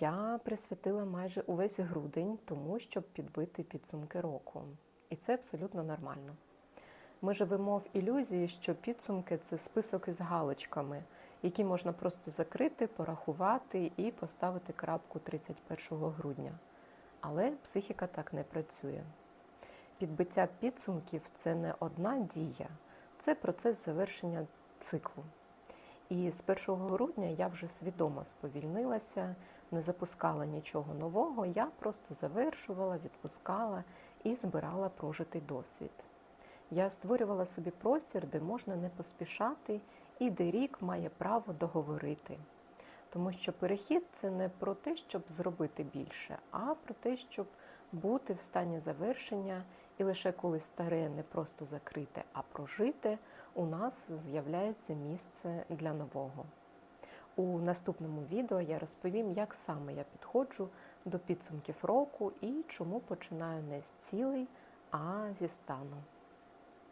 Я присвятила майже увесь грудень тому, щоб підбити підсумки року. І це абсолютно нормально. Ми живемо в ілюзії, що підсумки це список із галочками, які можна просто закрити, порахувати і поставити крапку 31 грудня. Але психіка так не працює. Підбиття підсумків це не одна дія, це процес завершення циклу. І з 1 грудня я вже свідомо сповільнилася, не запускала нічого нового, я просто завершувала, відпускала і збирала прожитий досвід. Я створювала собі простір, де можна не поспішати, і де рік має право договорити. Тому що перехід це не про те, щоб зробити більше, а про те, щоб бути в стані завершення, і лише коли старе не просто закрите, а прожите, у нас з'являється місце для нового. У наступному відео я розповім, як саме я підходжу до підсумків року і чому починаю не з цілей, а зі стану.